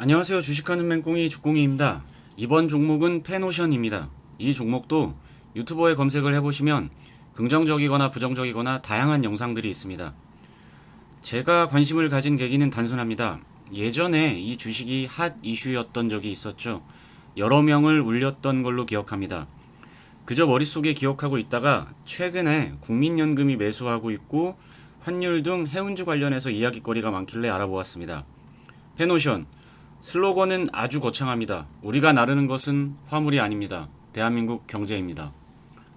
안녕하세요. 주식하는 맹꽁이 주꽁이입니다. 이번 종목은 페노션입니다. 이 종목도 유튜버에 검색을 해보시면 긍정적이거나 부정적이거나 다양한 영상들이 있습니다. 제가 관심을 가진 계기는 단순합니다. 예전에 이 주식이 핫 이슈였던 적이 있었죠. 여러 명을 울렸던 걸로 기억합니다. 그저 머릿속에 기억하고 있다가 최근에 국민연금이 매수하고 있고 환율 등 해운주 관련해서 이야기거리가 많길래 알아보았습니다. 페노션 슬로건은 아주 거창합니다. 우리가 나르는 것은 화물이 아닙니다. 대한민국 경제입니다.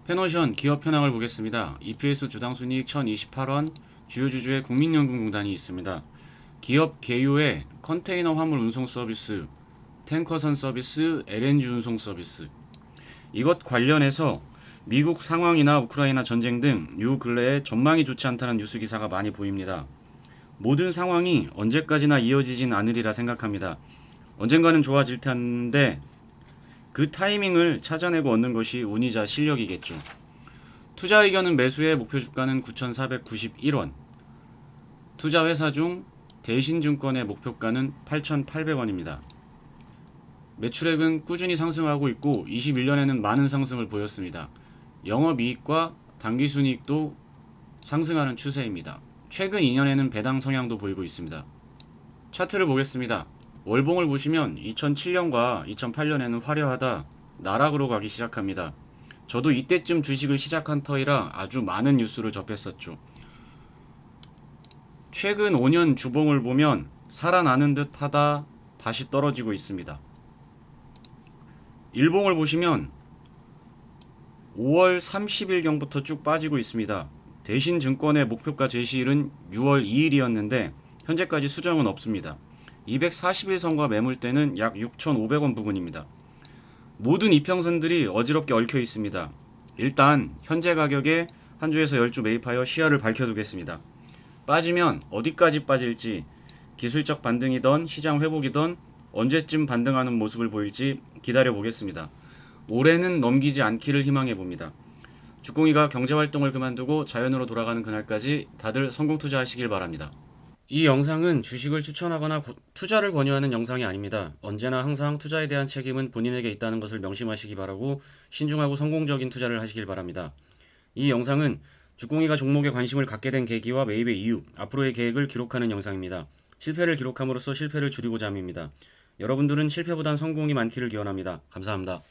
페노션 기업 현황을 보겠습니다. EPS 주당 순이익 1028원, 주요 주주의 국민연금공단이 있습니다. 기업 개요의 컨테이너 화물 운송 서비스, 탱커선 서비스, LNG 운송 서비스. 이것 관련해서 미국 상황이나 우크라이나 전쟁 등 요 근래에 전망이 좋지 않다는 뉴스 기사가 많이 보입니다. 모든 상황이 언제까지나 이어지진 않으리라 생각합니다. 언젠가는 좋아질 텐데 그 타이밍을 찾아내고 얻는 것이 운이자 실력이겠죠. 투자 의견은 매수의 목표 주가는 9,491원. 투자 회사 중 대신증권의 목표가는 8,800원입니다. 매출액은 꾸준히 상승하고 있고 21년에는 많은 상승을 보였습니다. 영업이익과 당기순이익도 상승하는 추세입니다. 최근 2년에는 배당 성향도 보이고 있습니다. 차트를 보겠습니다. 월봉을 보시면 2007년과 2008년에는 화려하다 나락으로 가기 시작합니다. 저도 이때쯤 주식을 시작한 터이라 아주 많은 뉴스를 접했었죠. 최근 5년 주봉을 보면 살아나는 듯 하다 다시 떨어지고 있습니다. 일봉을 보시면 5월 30일경부터 쭉 빠지고 있습니다. 대신 증권의 목표가 제시일은 6월 2일이었는데 현재까지 수정은 없습니다. 240일 선과 매물대는 약 6,500원 부근입니다. 모든 이평선들이 어지럽게 얽혀 있습니다. 일단 현재 가격에 한 주에서 10주 매입하여 시야를 밝혀두겠습니다. 빠지면 어디까지 빠질지 기술적 반등이던 시장 회복이던 언제쯤 반등하는 모습을 보일지 기다려 보겠습니다. 올해는 넘기지 않기를 희망해 봅니다. 주공이가 경제 활동을 그만두고 자연으로 돌아가는 그날까지 다들 성공 투자하시길 바랍니다. 이 영상은 주식을 추천하거나 구- 투자를 권유하는 영상이 아닙니다. 언제나 항상 투자에 대한 책임은 본인에게 있다는 것을 명심하시기 바라고 신중하고 성공적인 투자를 하시길 바랍니다. 이 영상은 주공이가 종목에 관심을 갖게 된 계기와 매입의 이유, 앞으로의 계획을 기록하는 영상입니다. 실패를 기록함으로써 실패를 줄이고자 함입니다. 여러분들은 실패보단 성공이 많기를 기원합니다. 감사합니다.